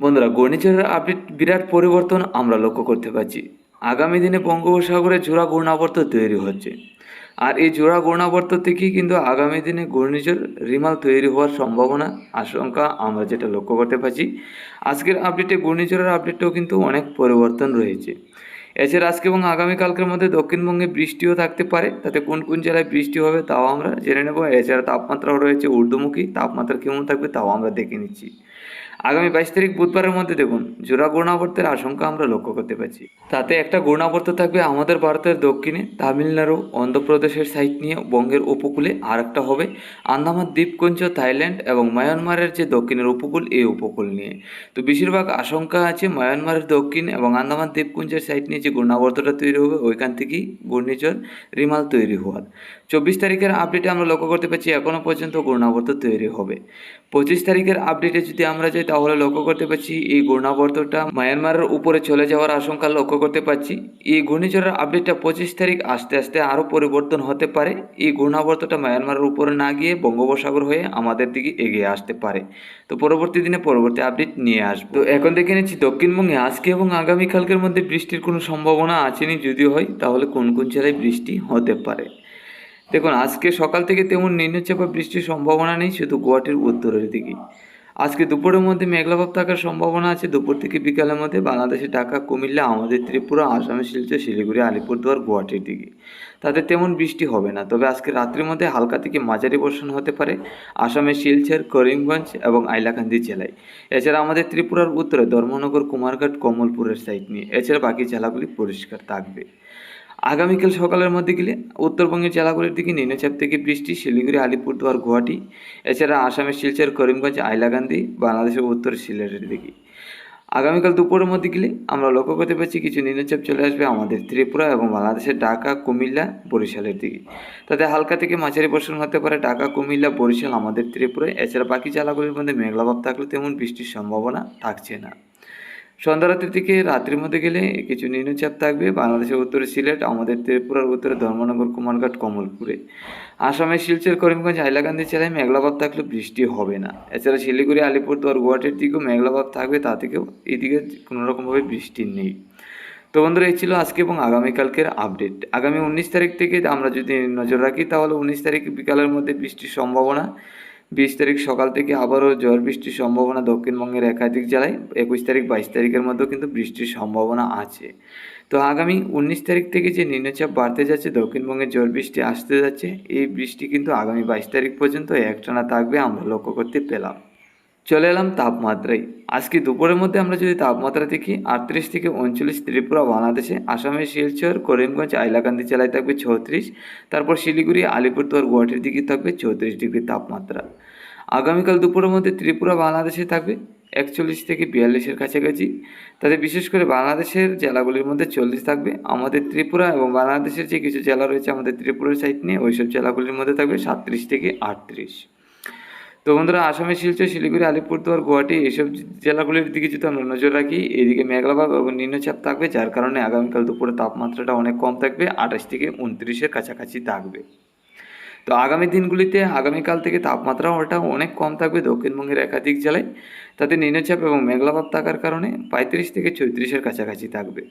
বন্ধুরা, ঘূর্ণিঝড়ের আপডেট, বিরাট পরিবর্তন আমরা লক্ষ্য করতে পারছি। আগামী দিনে বঙ্গোপসাগরে জোড়া ঘূর্ণাবর্ত তৈরি হচ্ছে। আর এই জোড়া ঘূর্ণাবর্ত থেকেই কিন্তু আগামী দিনে ঘূর্ণিঝড় রিমাল তৈরি হওয়ার সম্ভাবনা, আশঙ্কা আমরা যেটা লক্ষ্য করতে পারছি। আজকের আপডেটে ঘূর্ণিঝড়ের আপডেটেও কিন্তু অনেক পরিবর্তন রয়েছে। এছাড়া আজকে এবং আগামীকালকের মধ্যে দক্ষিণবঙ্গে বৃষ্টিও থাকতে পারে। তাতে কোন কোন জেলায় বৃষ্টি হবে তাও আমরা জেনে নেব। এছাড়া তাপমাত্রাও রয়েছে ঊর্ধ্বমুখী। তাপমাত্রা কেমন থাকবে তাও আমরা দেখে নিচ্ছি। আগামী বাইশ তারিখ বুধবারের মধ্যে দেখুন, জোড়া ঘূর্ণাবর্তের আশঙ্কা আমরা লক্ষ্য করতে পারছি। তাতে একটা ঘূর্ণাবর্ত থাকবে আমাদের ভারতের দক্ষিণে। তামিলনাড়ু, অন্ধ্রপ্রদেশের সাইড নিয়ে বঙ্গের উপকূলে আর একটা হবে। আন্দামান দ্বীপপুঞ্জ, থাইল্যান্ড এবং মায়ানমারের যে দক্ষিণের উপকূল, এই উপকূল নিয়ে। তো বেশিরভাগ আশঙ্কা আছে মায়ানমারের দক্ষিণ এবং আন্দামান দ্বীপপুঞ্জের সাইড নিয়ে যে ঘূর্ণাবর্তটা তৈরি হবে, ওইখান থেকেই ঘূর্ণিঝড় রিমাল তৈরি হওয়ার। চব্বিশ তারিখের আপডেটে আমরা লক্ষ্য করতে পারছি এখনও পর্যন্ত ঘূর্ণাবর্ত তৈরি হবে। পঁচিশ তারিখের আপডেটে যদি আমরা যাই, তাহলে লক্ষ্য করতে পারছি, এই ঘূর্ণাবর্তটা মায়ানমারের উপরে চলে যাওয়ার আশঙ্কা লক্ষ্য করতে পারছি। এই ঘূর্ণিঝড়ের আপডেটটা পঁচিশ তারিখ আস্তে আস্তে আরও পরিবর্তন হতে পারে। এই ঘূর্ণাবর্তটা মায়ানমারের উপরে না গিয়ে বঙ্গোপসাগর হয়ে আমাদের দিকে এগিয়ে আসতে পারে। তো পরবর্তী দিনে পরবর্তী আপডেট নিয়ে আসব। তো এখন দেখে নিচ্ছি, দক্ষিণবঙ্গে আজকে এবং আগামীকালকের মধ্যে বৃষ্টির কোনো সম্ভাবনা আছেনি যদি হয়, তাহলে কোন কোন জেলায় বৃষ্টি হতে পারে? দেখুন, আজকে সকাল থেকে তেমন নিম্নচাপ বৃষ্টির সম্ভাবনা নেই, শুধু গোয়াটির উত্তরের দিকে আজকে দুপুরের মধ্যে মেঘলাভাব থাকার সম্ভাবনা আছে। দুপুর থেকে বিকালের মধ্যে বাংলাদেশে ঢাকা, কুমিল্লা, আমাদের ত্রিপুরা, আসামে, শিলচর, শিলিগুড়ি, আলিপুরদুয়ার, গুয়াহাটির দিকে। তাতে তেমন বৃষ্টি হবে না। তবে আজকে রাত্রির মধ্যে হালকা থেকে মাঝারি বর্ষণ হতে পারে আসামের শিলচর, করিমগঞ্জ এবং আইলাকান্দি জেলায়। এছাড়া আমাদের ত্রিপুরার উত্তরে ধর্মনগর, কুমারঘাট, কমলপুরের সাইড নিয়ে। এছাড়া বাকি জেলাগুলি পরিষ্কার থাকবে। আগামীকাল সকালের মধ্যে গেলে উত্তরবঙ্গের জেলাগুলির দিকে নিম্নচাপ থেকে বৃষ্টি, শিলিগুড়ি, আলিপুরদুয়ার, গুয়াহাটি, এছাড়া আসামের শিলচর, করিমগঞ্জ আইলাকান্দি বাংলাদেশের উত্তর সিলেটের দিকে। আগামীকাল দুপুরের মধ্যে গেলে আমরা লক্ষ্য করতে পারছি কিছু নিম্নচাপ চলে আসবে আমাদের ত্রিপুরা এবং বাংলাদেশের ঢাকা, কুমিল্লা, বরিশালের দিকে। তাতে হালকা থেকে মাঝারি বর্ষণ হতে পারে ঢাকা, কুমিল্লা, বরিশাল, আমাদের ত্রিপুরায়। এছাড়া বাকি জেলাগুলির মধ্যে মেঘলাভাব থাকলে তেমন বৃষ্টির সম্ভাবনা থাকছে না। সন্ধ্যা রাত্রির দিকে রাত্রির মধ্যে গেলে কিছু নিম্নচাপ থাকবে। বাংলাদেশের উত্তরে সিলেট, আমাদের ত্রিপুরার উত্তরে ধর্মনগর, কুমারঘাট, কমলপুরে। আসামের শিলচর, করিমগঞ্জ হাইলাকান্দি জেলায় মেঘলাভাব থাকলে বৃষ্টি হবে না। এছাড়া শিলিগুড়ি, আলিপুরদুয়ার, গুয়াহাটির দিকেও মেঘলাভাব থাকবে, তা থেকেও এদিকে কোনো রকমভাবে বৃষ্টি নেই। তো বন্ধুরা, এই ছিল আজকে এবং আগামীকালকের আপডেট। আগামী উনিশ তারিখ থেকে আমরা যদি নজর রাখি, তাহলে উনিশ তারিখ বিকালের মধ্যে বৃষ্টির সম্ভাবনা বিশ তারিখ সকাল থেকে আবারও ঝড় বৃষ্টির সম্ভাবনা দক্ষিণবঙ্গের একাধিক জেলায়, একুশ তারিখ, বাইশ তারিখের মধ্যেও কিন্তু বৃষ্টির সম্ভাবনা আছে। তো আগামী উনিশ তারিখ থেকে যে নিম্নচাপ বাড়তে যাচ্ছে দক্ষিণবঙ্গে ঝড় বৃষ্টি আসতে যাচ্ছে, এই বৃষ্টি কিন্তু আগামী বাইশ তারিখ পর্যন্ত একটানা থাকবে, আমরা লক্ষ্য করতে পেলাম। চলে এলাম তাপমাত্রায়। আজকে দুপুরের মধ্যে আমরা যদি তাপমাত্রা দেখি, আটত্রিশ থেকে উনচল্লিশ ত্রিপুরা, বাংলাদেশে আসামের শিলচর, করিমগঞ্জ আইলাকান্দি জেলায় থাকবে ছত্রিশ, তারপর শিলিগুড়ি, আলিপুরদুয়ার, গুয়াহাটির দিকে থাকবে চৌত্রিশ ডিগ্রি তাপমাত্রা। আগামীকাল দুপুরের মধ্যে ত্রিপুরা, বাংলাদেশে থাকবে একচল্লিশ থেকে বিয়াল্লিশের কাছাকাছি। তাতে বিশেষ করে বাংলাদেশের জেলাগুলির মধ্যে চল্লিশ থাকবে। আমাদের ত্রিপুরা এবং বাংলাদেশের যে কিছু জেলা রয়েছে আমাদের ত্রিপুরার সাইড নিয়ে, ওইসব জেলাগুলির মধ্যে থাকবে সাতত্রিশ থেকে আটত্রিশ। তো বন্ধুরা আসামের শিলচর, শিলিগুড়ি, আলিপুরদুয়ার, গুয়াহাটি এইসব জেলাগুলির দিকে যদি আমরা নজর রাখি, এদিকে মেঘলাভাব এবং নিম্নচাপ থাকবে, যার কারণে আগামীকাল দুপুরে তাপমাত্রাটা অনেক কম থাকবে, আঠাশ থেকে উনত্রিশের কাছাকাছি থাকবে। তো আগামী দিনগুলিতে আগামীকাল থেকে তাপমাত্রা ওটা অনেক কম থাকবে দক্ষিণবঙ্গের একাধিক জেলায়। তাতে নিম্নচাপ এবং মেঘলাভাব থাকার কারণে পঁয়ত্রিশ থেকে চৌত্রিশের কাছাকাছি থাকবে।